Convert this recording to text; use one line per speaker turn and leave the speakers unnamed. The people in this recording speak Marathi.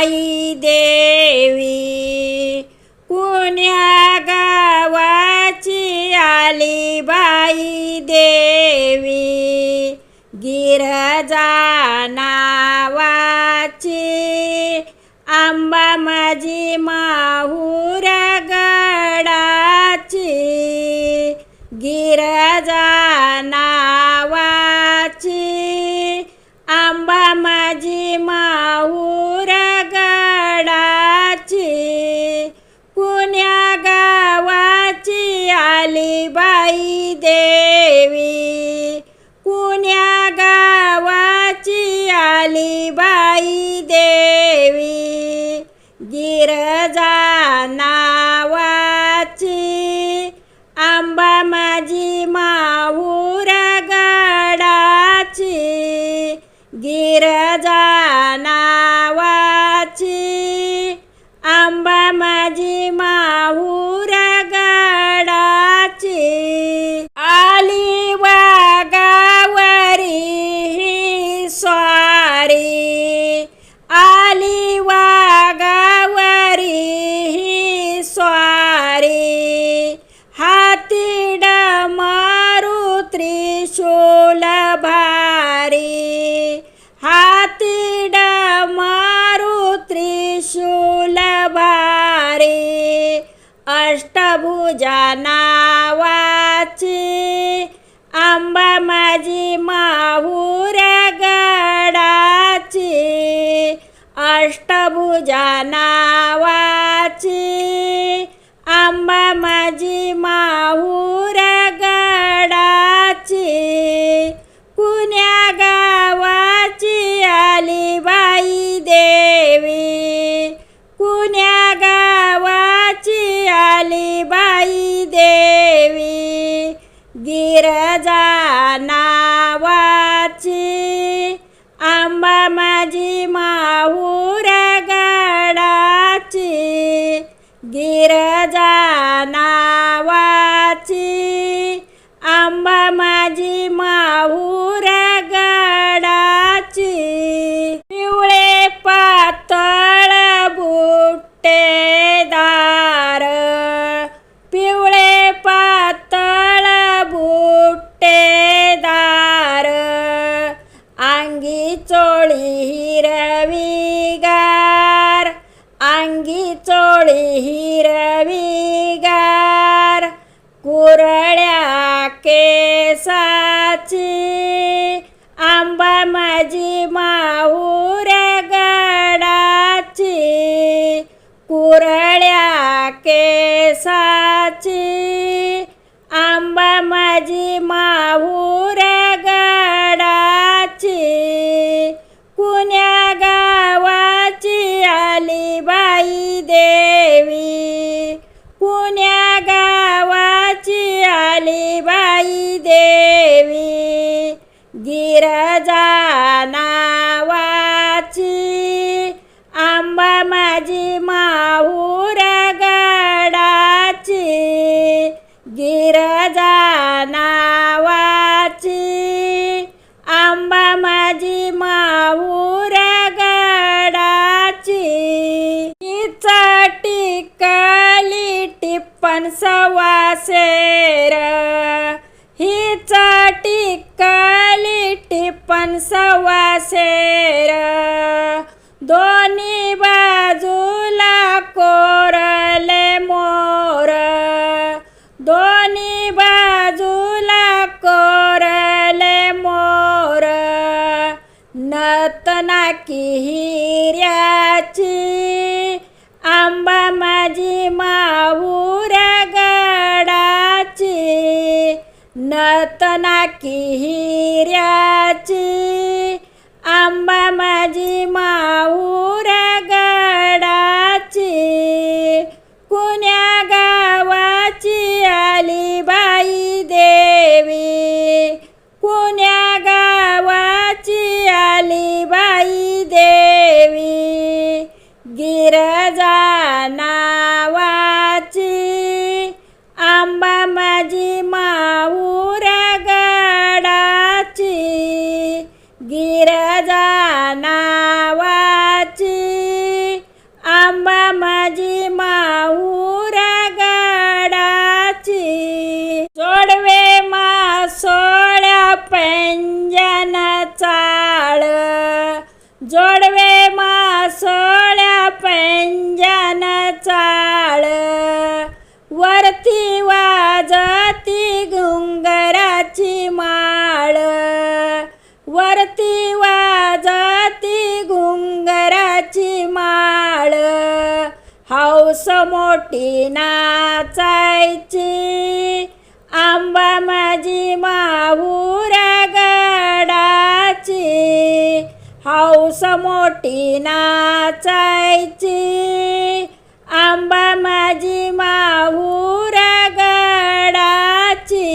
आई देवी. पुण्या गावाची आली बाई देवी? गिरजा नावाची आंबा माझी माहूर गडाची. गिरजा बाई देवी पुण्या गावाची आली बाई देवी? गिरजा नावाची आंबा माझी माऊर गडाची. गिरजा नावाची अष्टभुजा नावाची आंबा माझी माहुऱ्या गडाची. अष्टभुजा गिरजा नावाची आंबा माझी माहूर गडाची गिरजा कुरळ्या केसाची आंबा माझी माहूर गडाची कुण्या गावाची आली बाई देवी कुण्या गावाची आली बाई देवी गिरजा गिरजा नावाची. आंबा माझी माहूर गडाची. हिचा टिकली टिप्पण सवासेर हिचा टिकली टिप्पण सवासेर दोन्ही बाजूला कोरले मोर. नतनाकी हिऱ्याची. आंबा माझी माहूर गडाची. नतनाकी हिऱ्याची. समोटी नाचायची आंबा माझी माहुरा गडाची हौस मोठी नाचायची आंबा माझी माहुरा गडाची